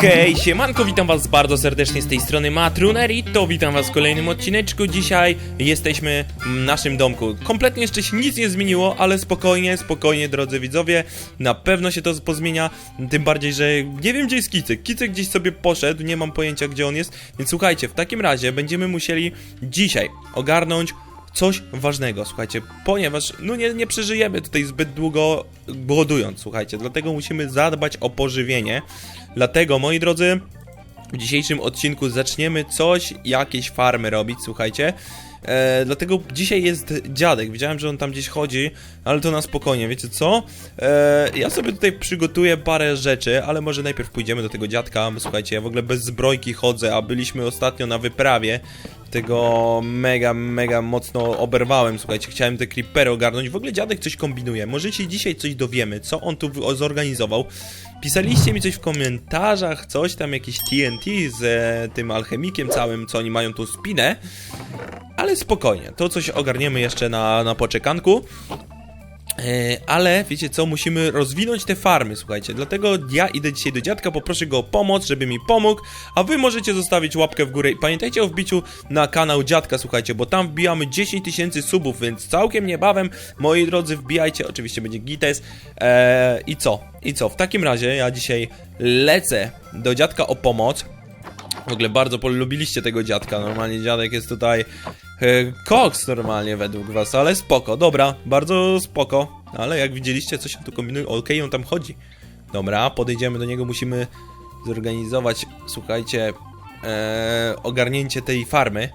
Hej, siemanko, witam was bardzo serdecznie z tej strony Matruner i to witam was w kolejnym odcineczku. Dzisiaj jesteśmy w naszym domku. Kompletnie jeszcze się nic nie zmieniło, ale spokojnie, spokojnie, drodzy widzowie. Na pewno się to pozmienia, tym bardziej, że nie wiem gdzie jest Kicek. Kicek gdzieś sobie poszedł, nie mam pojęcia gdzie on jest. Więc słuchajcie, w takim razie będziemy musieli dzisiaj ogarnąć coś ważnego, słuchajcie, ponieważ no nie, nie przeżyjemy tutaj zbyt długo głodując, słuchajcie, dlatego musimy zadbać o pożywienie. Dlatego, moi drodzy, w dzisiejszym odcinku zaczniemy coś, jakieś farmy robić, słuchajcie. E, dlatego dzisiaj jest dziadek. Widziałem, że on tam gdzieś chodzi, ale to na spokojnie, wiecie co? E, ja sobie tutaj przygotuję parę rzeczy, ale może najpierw pójdziemy do tego dziadka. Słuchajcie, ja w ogóle bez zbrojki chodzę, a byliśmy ostatnio na wyprawie. Tego mega, mega mocno oberwałem, słuchajcie, chciałem te creepery ogarnąć. W ogóle dziadek coś kombinuje. Może się dzisiaj coś dowiemy, co on tu zorganizował. Pisaliście mi coś w komentarzach, coś tam, jakieś TNT z e, tym alchemikiem całym, co oni mają tu spinę. Ale spokojnie, to coś ogarniemy jeszcze na, na poczekanku. E, ale wiecie co, musimy rozwinąć te farmy, słuchajcie. Dlatego ja idę dzisiaj do dziadka, poproszę go o pomoc, żeby mi pomógł. A wy możecie zostawić łapkę w górę. I pamiętajcie o wbiciu na kanał dziadka, słuchajcie, bo tam wbijamy 10 tysięcy subów, więc całkiem niebawem, moi drodzy, wbijajcie. Oczywiście będzie gites. E, I co? I co? W takim razie ja dzisiaj lecę do dziadka o pomoc. W ogóle bardzo polubiliście tego dziadka. Normalnie dziadek jest tutaj koks normalnie według was, ale spoko, dobra, bardzo spoko. Ale jak widzieliście, coś on tu kombinuje, okej, on tam chodzi. Dobra, podejdziemy do niego, musimy zorganizować, słuchajcie, e, ogarnięcie tej farmy.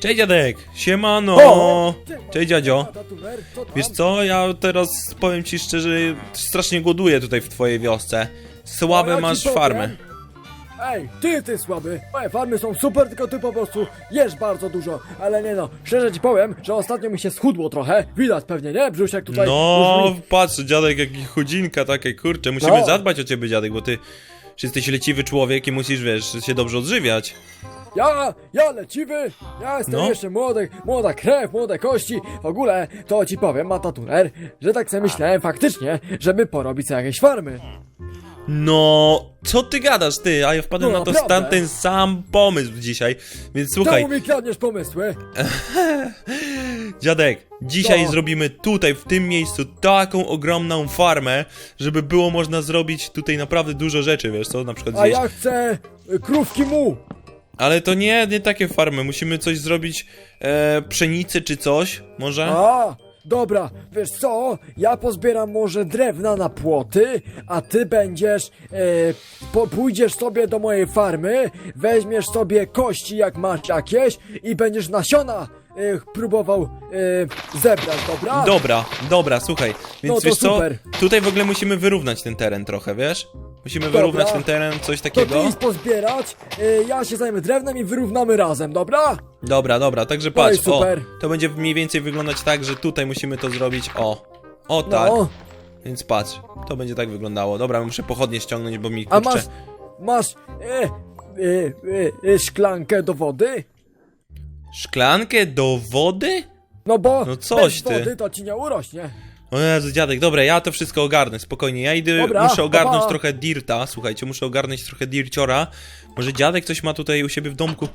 Cześć dziadek, siemano! O! Cześć dziadzio. Co? Wiesz co, ja teraz powiem ci szczerze, strasznie głoduję tutaj w twojej wiosce. Słabe masz farmy. Ej, ty, ty słaby. Moje farmy są super, tylko ty po prostu jesz bardzo dużo. Ale nie no, szczerze ci powiem, że ostatnio mi się schudło trochę. Widać pewnie, nie? Brzusiek tutaj. No, już mi- patrz, dziadek, jaki chudzinka takie, kurczę, musimy No. zadbać o ciebie, dziadek, bo ty jesteś leciwy człowiek i musisz, wiesz, się dobrze odżywiać. Ja, ja leciwy, ja jestem No. jeszcze młody, młoda krew, młode kości. W ogóle, to ci powiem, Matatuner, że tak sobie myślałem faktycznie, żeby porobić sobie jakieś farmy. No, co ty gadasz, ty? A ja wpadłem No, na to naprawdę. stan ten sam pomysł dzisiaj, więc słuchaj, Czemu mi kradniesz pomysły? dziadek, dzisiaj Co? zrobimy tutaj, w tym miejscu, taką ogromną farmę, żeby było można zrobić tutaj naprawdę dużo rzeczy, wiesz co, na przykład A zjeść. ja chcę y, krówki mu. Ale to nie, nie takie farmy, musimy coś zrobić, e, pszenicy czy coś, może? A, dobra, wiesz co? Ja pozbieram może drewna na płoty, a ty będziesz. E, pójdziesz sobie do mojej farmy, weźmiesz sobie kości, jak masz jakieś, i będziesz nasiona e, próbował e, zebrać, dobra? Dobra, dobra, słuchaj. Więc No wiesz co? super. Tutaj w ogóle musimy wyrównać ten teren trochę, wiesz? Musimy wyrównać ten teren, coś To takiego. ty idź pozbierać, e, ja się zajmę drewnem i wyrównamy razem, dobra? Dobra, dobra, także No patrz, o, to będzie mniej więcej wyglądać tak, że tutaj musimy to zrobić, o. O tak, No, więc patrz, to będzie tak wyglądało. Dobra, muszę pochodnie ściągnąć, bo mi a kurczę... masz. Masz. E, e, e, e, szklankę do wody? Szklankę do wody? No bo No coś bez ty. wody to ci nie urośnie. O Jezu, dziadek, dobra, ja to wszystko ogarnę, spokojnie. Ja idę, Dobra, muszę ogarnąć pa, pa. trochę dirta, słuchajcie, muszę ogarnąć trochę dirciora. Może dziadek coś ma tutaj u siebie w domku.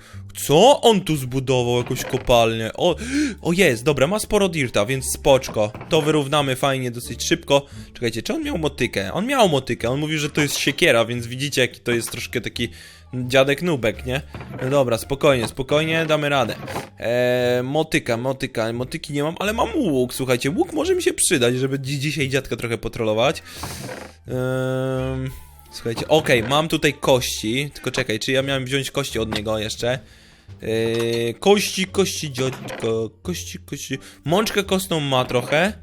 Co on tu zbudował? Jakąś kopalnię. O, o jest, dobra, ma sporo dirta, więc spoczko. To wyrównamy fajnie, dosyć szybko. Czekajcie, czy on miał motykę? On miał motykę, on mówił, że to jest siekiera, więc widzicie, jaki to jest troszkę taki dziadek nubek, nie? No dobra, spokojnie, spokojnie, damy radę. Eee, motyka, motyka, motyki nie mam, ale mam łuk, słuchajcie, łuk może mi się przydać, żeby dzi- dzisiaj dziadka trochę potrolować. Ehm, słuchajcie, okej, mam tutaj kości, tylko czekaj, czy ja miałem wziąć kości od niego jeszcze? Eee, kości, kości, dziadko, kości, kości, mączkę kostną ma trochę.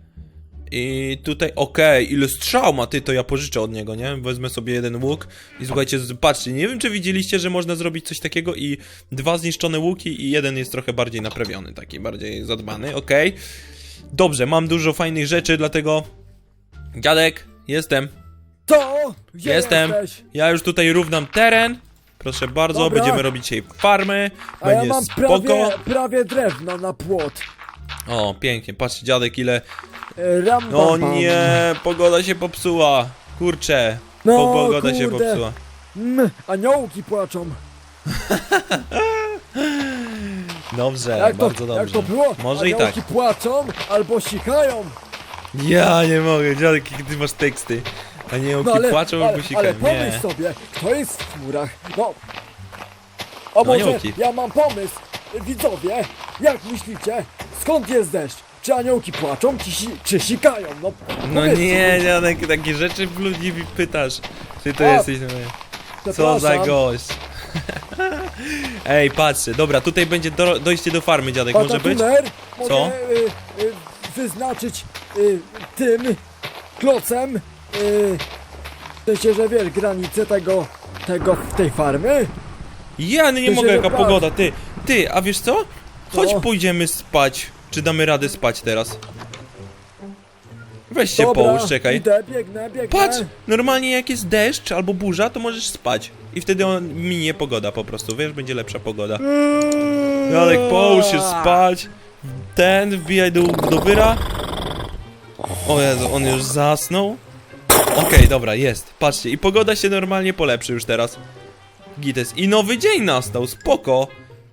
I tutaj, okej, ile strzał ma, ty, to ja pożyczę od niego, nie? Wezmę sobie jeden łuk i słuchajcie, patrzcie, nie wiem czy widzieliście, że można zrobić coś takiego i dwa zniszczone łuki i jeden jest trochę bardziej naprawiony, taki bardziej zadbany, okej. Dobrze, mam dużo fajnych rzeczy, dlatego... Dziadek, jestem, To? Gdzie jestem. jesteś? Ja już tutaj równam teren. Proszę bardzo, Dobra. będziemy robić dzisiaj farmy, A ja będzie mam spoko. prawie, prawie drewno na płot. O, pięknie, patrzcie dziadek ile... E, Ram, O bam. nie, pogoda się popsuła, kurczę. No, Po- pogoda się kurde. popsuła. Mm, aniołki płaczą. Dobrze, Jak to, bardzo dobrze. jak to było? Może i tak. aniołki płaczą albo sikają. Ja nie mogę, dziadek, jakie ty masz teksty. Aniołki No ale, płaczą ale, albo sikają. ale pomyśl Nie. sobie, kto jest w chmurach? No. A może aniołki. ja mam pomysł. Widzowie, jak myślicie, skąd jest deszcz? Czy aniołki płaczą, czy, si czy sikają? No, No nie, mi. dziadek, takie rzeczy w ludzi mi pytasz. Ty to A, jesteś... Co za Przepraszam. gość. Ej, patrzcie, dobra, tutaj będzie do, dojście do farmy, dziadek, może być? Patatuner mogę Co? Y, y, wyznaczyć y, tym klocem y, w sensie, że wiesz, granicę tego, tego, tej farmy? Ja nie To się mogę, jaka pogoda, ty. Ty, a wiesz co? Chodź pójdziemy spać. Czy damy radę spać teraz? Weź się Dobra, połóż, czekaj. idę, biegnę, biegnę. Patrz, normalnie jak jest deszcz albo burza, to możesz spać. I wtedy on minie pogoda po prostu, wiesz, będzie lepsza pogoda. Jadek, połóż się spać. Ten, wbijaj do, do wyra. O Jezu, on już zasnął. Okej, dobra, jest. Patrzcie, i pogoda się normalnie polepszy już teraz. Gites. I nowy dzień nastał, spoko.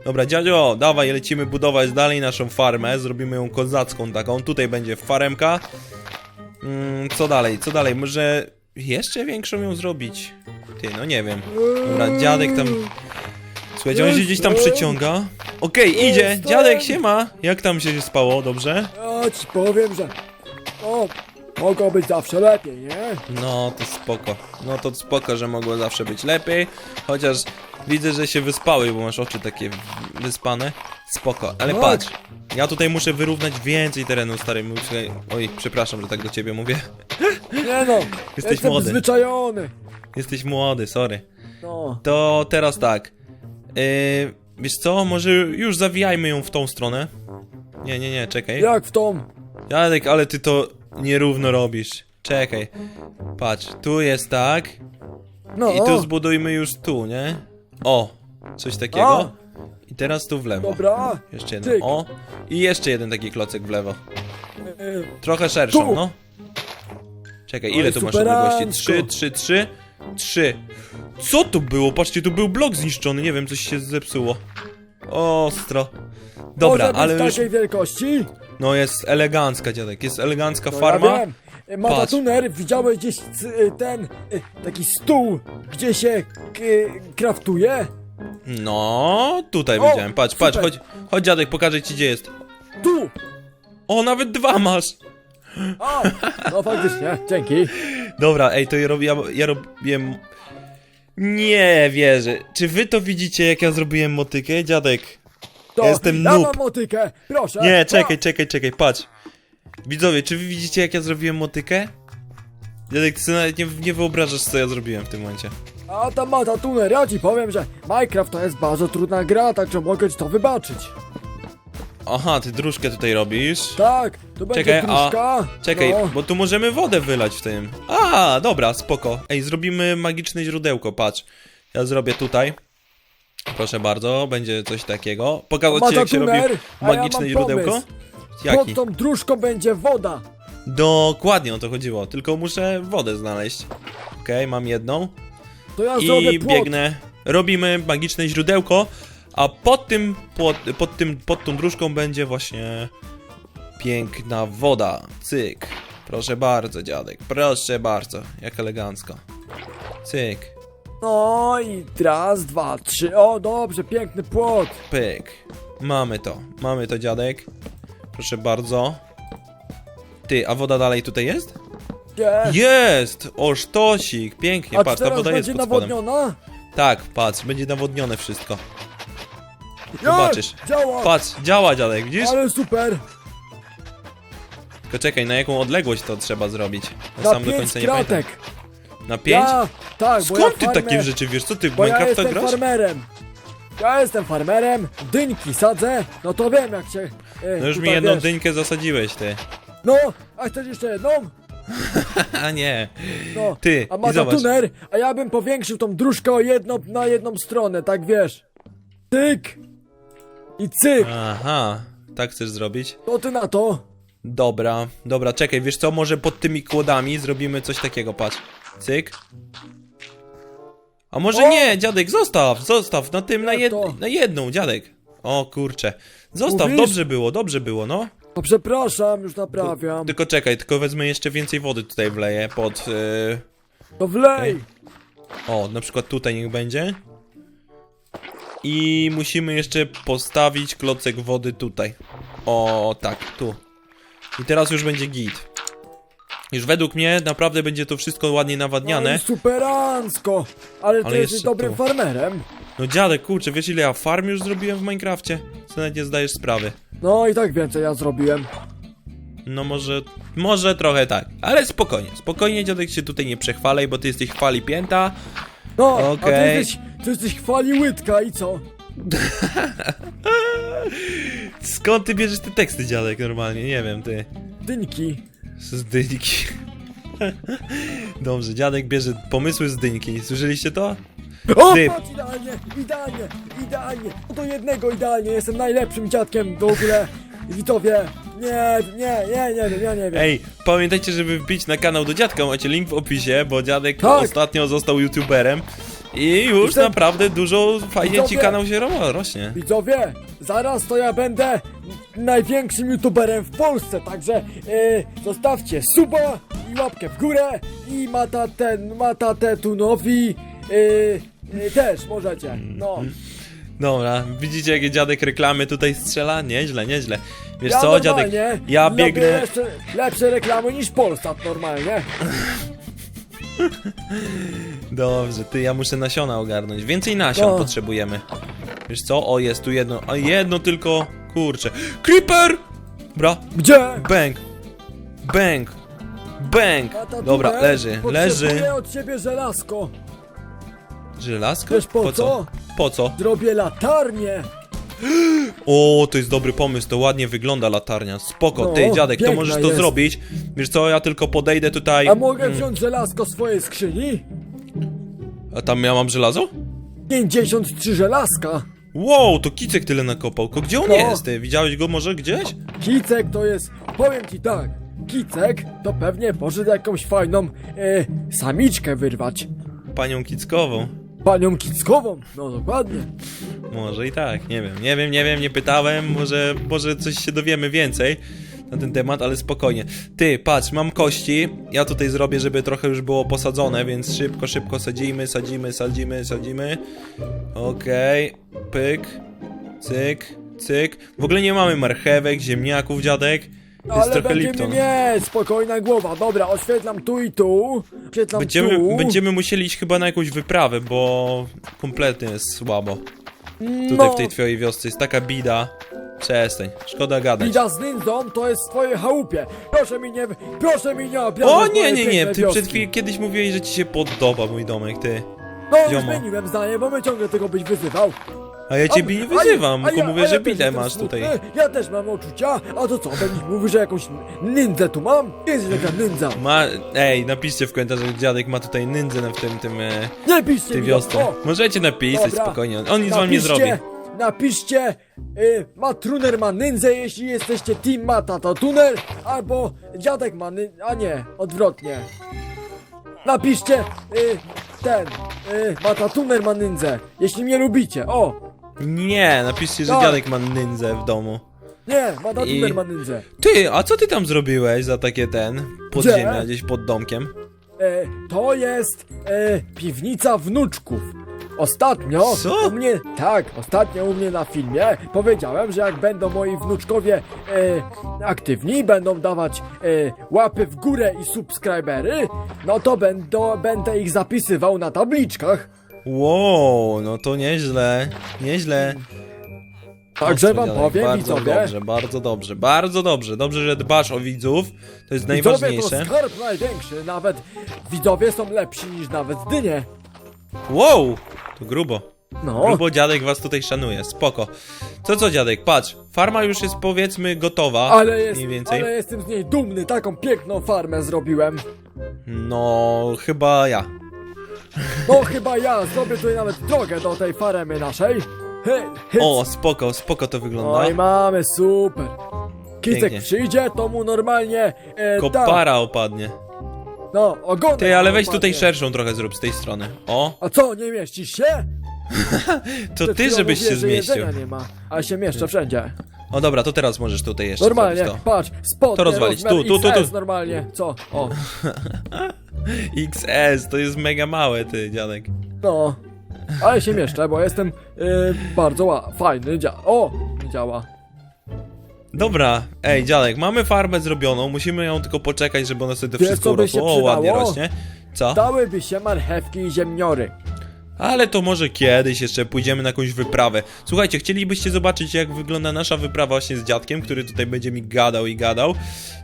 Dobra, dziadzio, dawaj, lecimy budować dalej naszą farmę. Zrobimy ją kozacką taką. Tutaj będzie faremka. Mm, co dalej, co dalej? Może jeszcze większą ją zrobić? Ty, no nie wiem. Dobra, dziadek tam... Słuchajcie, on się gdzieś tam przyciąga. Okej, idzie. Jestem. Dziadek, siema. Jak tam się spało, dobrze? Ja ci powiem, że no, mogło być zawsze lepiej, nie? No, to spoko. No to spoko, że mogło zawsze być lepiej. Chociaż widzę, że się wyspały, bo masz oczy takie wyspane. Spoko, ale Tak. patrz. Ja tutaj muszę wyrównać więcej terenu, stary. Muszę... Oj, przepraszam, że tak do ciebie mówię. Nie no, Jesteś jestem młody. przyzwyczajony. Jesteś młody, sorry. No, To teraz tak. Yy, wiesz co, może już zawijajmy ją w tą stronę. Nie, nie, nie, czekaj. jak w tą. Jadek, ale ty to nierówno robisz. Czekaj. Patrz, tu jest tak. No, I tu zbudujmy już tu, nie? O, coś takiego. I teraz tu w lewo. dobra. Jeszcze jeden. Tyk. O, i jeszcze jeden taki klocek w lewo. Y, Trochę szerszą, Tu. no. Czekaj, Oj, ile tu masz superancko. odległości? Trzy, trzy, trzy, trzy. Co tu było? Patrzcie, tu był blok zniszczony, nie wiem, coś się zepsuło. Ostro. Dobra, Może być ale już... takiej wielkości? No jest elegancka, dziadek, jest elegancka No farma. Ja wiem. Y, Matatuner, widziałeś gdzieś c- y, ten, y, taki stół, gdzie się k- kraftuje? No, tutaj O, widziałem. Patrz, patrz, super. chodź, chodź dziadek, pokażę ci gdzie jest. Tu! O, nawet dwa masz. A, no faktycznie, dzięki. Dobra, ej, to ja robię, ja, robiłem... Nie wierzę. Czy wy to widzicie, jak ja zrobiłem motykę, dziadek? To jestem ja noob. mam motykę, proszę. Nie, czekaj, czekaj, czekaj, patrz. Widzowie, czy wy widzicie, jak ja zrobiłem motykę? Dziadek, ty sobie nawet nie, nie wyobrażasz, co ja zrobiłem w tym momencie. A tam Matatuner, ja ci powiem, że Minecraft to jest bardzo trudna gra, także mogę ci to wybaczyć. Aha, ty dróżkę tutaj robisz. Tak, tu będzie Czekaj, a- gruszka. Czekaj, no. bo tu możemy wodę wylać w tym. A, dobra, spoko. Ej, zrobimy magiczne źródełko, patrz. Ja zrobię tutaj. Proszę bardzo, będzie coś takiego. Pokazać ci, jak się robi a ja magiczne mam źródełko? pomysł. Jaki? Pod tą dróżką będzie woda. Dokładnie o to chodziło, tylko muszę wodę znaleźć. Okej, mam jedną. To ja zrobię I płot. biegnę. Robimy magiczne źródełko, a pod tym, pod, pod tym, pod tą dróżką będzie właśnie piękna woda. Cyk. Proszę bardzo, dziadek. Proszę bardzo. Jak elegancko. Cyk. No i raz, dwa, trzy. O, dobrze, piękny płot. Pyk. Mamy to. Mamy to, dziadek. Proszę bardzo. Ty, a woda dalej tutaj jest? Nie. Jest! O, sztosik. Pięknie, A patrz, ta teraz woda jest będzie pod spodem. nawodniona? Tak, patrz, będzie nawodnione wszystko. Zobaczysz. Działa. Patrz, działa dziadek, widzisz? Ale super. Tylko czekaj, na jaką odległość to trzeba zrobić? Ja Na sam do pięć końca nie pamiętam. kratek. Na pięć? Ja, tak, bo Skąd ja ty farmę, takie rzeczy wiesz? Co ty w Bo ja Minecrafta jestem grasz? farmerem. Ja jestem farmerem, dyńki sadzę, no to wiem jak się... E, No już mi tutaj, jedną wiesz. dyńkę zasadziłeś, ty. No, a chcesz jeszcze jedną? A nie. No. Ty, A i ma zobacz. tuner, a ja bym powiększył tą dróżkę o jedną, na jedną stronę, tak wiesz. Tyk. I cyk. Aha, tak chcesz zrobić? To ty na to. Dobra, dobra, czekaj, wiesz co, może pod tymi kłodami zrobimy coś takiego, patrz. Cyk. A może O! nie, dziadek, zostaw, zostaw, na tym, na, Jak jed... to? na jedną, dziadek. O kurczę. Zostaw, Mówisz? dobrze było, dobrze było, no. No przepraszam, już naprawiam. Tylko czekaj, tylko wezmę jeszcze więcej wody tutaj wleję pod... Yy... To wlej! O, na przykład tutaj niech będzie. I musimy jeszcze postawić klocek wody tutaj. O, tak, tu. I teraz już będzie git. Już według mnie naprawdę będzie to wszystko ładnie No nawadniane. i superancko! Ale ty Ale jesteś jeszcze dobrym tu. farmerem. No dziadek, kurczę, wiesz ile ja farm już zrobiłem w Minecrafcie? Co nawet nie zdajesz sprawy. No i tak więcej ja zrobiłem. No może, może trochę tak, ale spokojnie, spokojnie dziadek się tutaj nie przechwalaj, bo ty jesteś chwali pięta. No, a ty Okej. jesteś, ty jesteś chwali łydka i co? Skąd ty bierzesz te teksty dziadek normalnie, nie wiem, ty. Dynki. Z dyńki. Dobrze, dziadek bierze pomysły z dyńki, słyszeliście to? O, patrz, idealnie, idealnie, idealnie. No Do jednego idealnie, jestem najlepszym dziadkiem w ogóle. Widzowie, nie, nie, nie, nie wiem, ja nie wiem. Ej, pamiętajcie, żeby wbić na kanał do dziadka, macie link w opisie, bo dziadek Tak. ostatnio został youtuberem i już Jestem- naprawdę dużo fajnie ci Widzowie. kanał się ro- rośnie. Widzowie, zaraz to ja będę największym youtuberem w Polsce, także e, zostawcie suba i łapkę w górę i mata ten, mata tetunowi e, e, też możecie, no. Dobra, widzicie jakie dziadek reklamy tutaj strzela? Nieźle, nieźle. Wiesz ja co, dziadek, normalnie ja robię biegnę... Jeszcze lepsze reklamy niż Polsat normalnie. Dobrze, ty, ja muszę nasiona ogarnąć. Więcej nasion No. potrzebujemy. Wiesz co? O, jest tu jedno, a jedno tylko, kurczę. Creeper! Bra, Gdzie? bang, bang, bang. Dobra, leży, leży. Od ciebie żelazko. Żelazko? Wiesz po co? Po co? Zrobię latarnię. O, to jest dobry pomysł, to ładnie wygląda latarnia. Spoko, No, ty, dziadek, to piękna możesz to jest. zrobić. Wiesz co, ja tylko podejdę tutaj. A mogę Mm, wziąć żelazko z swojej skrzyni? A tam ja mam żelazo? 53 żelazka. Wow, to Kicek tyle nakopał. Ko, Gdzie on No. jest, ty? Widziałeś go może gdzieś? Kicek to jest, powiem ci tak, Kicek to pewnie poszedł jakąś fajną e, samiczkę wyrwać. Panią Kickową. Panią Kickową, no dokładnie. Może i tak, nie wiem, nie wiem, nie wiem, nie pytałem, może, może coś się dowiemy więcej na ten temat, ale spokojnie. Ty, patrz, mam kości, ja tutaj zrobię, żeby trochę już było posadzone, więc szybko, szybko sadzimy, sadzimy, sadzimy, sadzimy. Okej, pyk, cyk, cyk. W ogóle nie mamy marchewek, ziemniaków, dziadek. Jest Ale trochę będziemy Lipton. mieć, spokojna głowa. Dobra, oświetlam tu i tu. Oświetlam Będziemy, tu. będziemy musieli iść chyba na jakąś wyprawę, bo kompletnie jest słabo. Tutaj no, w tej twojej wiosce jest taka bida. Przestań, szkoda gadać. Bida z ninją to jest w twojej chałupie. Proszę mi nie, proszę mi nie obrażać O nie, mojej nie, nie, pięknej ty wioski. przed chwilą kiedyś mówiłeś, że ci się podoba mój domek, ty. No ziomo. zmieniłem zdanie, bo my ciągle tego byś wyzywał. A ja ciebie nie wyzywam, tylko mówię, że bidę masz tutaj. Ja też mam uczucia, a to co, będziesz mówił, że jakąś nindzę tu mam? Ty jesteś taka nindza. Ma... Ej, napiszcie w komentarzach, że dziadek ma tutaj nędzę w tym, tym, e, Nie piszcie tej mi wiosce. O, Możecie napisać dobra. spokojnie, on nic wam nie zrobi. Napiszcie, y, Matruner ma nędzę, jeśli jesteście Team Mata to Tuner, albo dziadek ma nędzę, a nie, odwrotnie. Napiszcie, y, ten, y, Mata Tuner ma nędzę, jeśli mnie lubicie, o. Nie, napiszcie, że Tak. dziadek ma nędzę w domu. Nie, Mata I- ma nędzę. Ty, a co ty tam zrobiłeś za takie ten, podziemia Gdzie? gdzieś pod domkiem? E, to jest e, piwnica wnuczków. Ostatnio Co? u mnie, tak, ostatnio u mnie na filmie powiedziałem, że jak będą moi wnuczkowie e, aktywni, będą dawać e, łapy w górę i subskrybery, no to będą, będę ich zapisywał na tabliczkach. Wow, no to nieźle, nieźle. Także wam dziadek, powiem, bardzo widzowie, dobrze, bardzo dobrze, bardzo dobrze. Dobrze, że dbasz o widzów, to jest widzowie to najważniejsze. skarb największy, nawet widzowie są lepsi niż nawet dynie. Wow, to grubo. No, Grubo dziadek was tutaj szanuje, spoko. To co dziadek, patrz, farma już jest powiedzmy gotowa, ale, jest, mniej więcej. ale jestem z niej dumny, taką piękną farmę zrobiłem. No, chyba ja. No chyba ja zrobię tutaj nawet drogę do tej farmy naszej. Hej. O, spoko, spoko to wygląda. No i mamy, super. Kicek Pięknie. przyjdzie, to mu normalnie e, dam, Kopara opadnie. No, ogonek. Ty, ale weź tutaj szerszą trochę zrób z tej strony. O, A co, nie mieścisz się? to Przed ty chwilą żebyś się że zmieścił. jedzenia nie ma, a się mieszczę wszędzie. O dobra, to teraz możesz tutaj jeszcze Normalnie, zrobić to. patrz, spodnie To rozwalić. rozmiar Tu, tu, tu, tu. XS normalnie. Co? O, XS, to jest mega małe, ty, dziadek. no. Ale się mieszczę, bo jestem yy, bardzo ła- fajny. Dzia o, nie działa. Dobra, ej, dziadek, mamy farmę zrobioną, musimy ją tylko poczekać, żeby ona sobie to Wiesz, wszystko co by się urosło. O, ładnie przydało? rośnie. Co? Dałyby się marchewki i ziemniory. Ale to może kiedyś jeszcze pójdziemy na jakąś wyprawę. Słuchajcie, chcielibyście zobaczyć, jak wygląda nasza wyprawa właśnie z dziadkiem, który tutaj będzie mi gadał i gadał.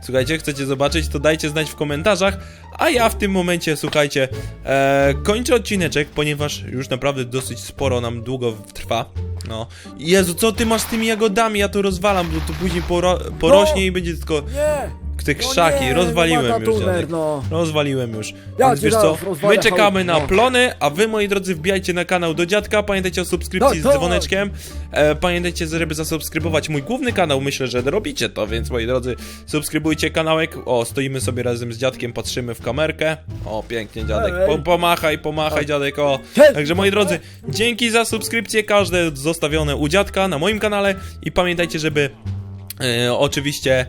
Słuchajcie, chcecie zobaczyć, to dajcie znać w komentarzach. A ja w tym momencie, słuchajcie, e, kończę odcineczek, ponieważ już naprawdę dosyć sporo nam długo trwa. No. Jezu, co ty masz z tymi jagodami? Ja to rozwalam, bo to później poro porośnie i będzie tylko Nie! Te No krzaki. nie, Rozwaliłem no już, Tuner, no. Rozwaliłem już. Ja Więc cię wiesz co, zaraz rozwalę, my czekamy na hałas, no. plony, a wy moi drodzy wbijajcie na kanał do dziadka, pamiętajcie o subskrypcji Tak, z dzwoneczkiem, e, pamiętajcie, żeby zasubskrybować mój główny kanał, myślę, że robicie to, więc moi drodzy, subskrybujcie kanałek, o, stoimy sobie razem z dziadkiem, patrzymy w kamerkę, o, pięknie dziadek, Ej. po, pomachaj, pomachaj dziadek, o, także moi drodzy, dzięki za subskrypcję, każde zostawione u dziadka na moim kanale. I pamiętajcie, żeby e, oczywiście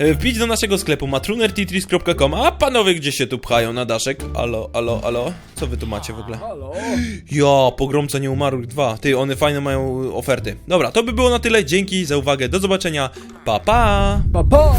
Wbić do naszego sklepu matrunertitris.com A panowie gdzie się tu pchają na daszek? Alo, alo, alo? Co wy tu macie w ogóle? Ja, pogromca nieumarłych 2 Ty, one fajne mają oferty Dobra, to by było na tyle, dzięki za uwagę, do zobaczenia Pa, pa! Pa, pa!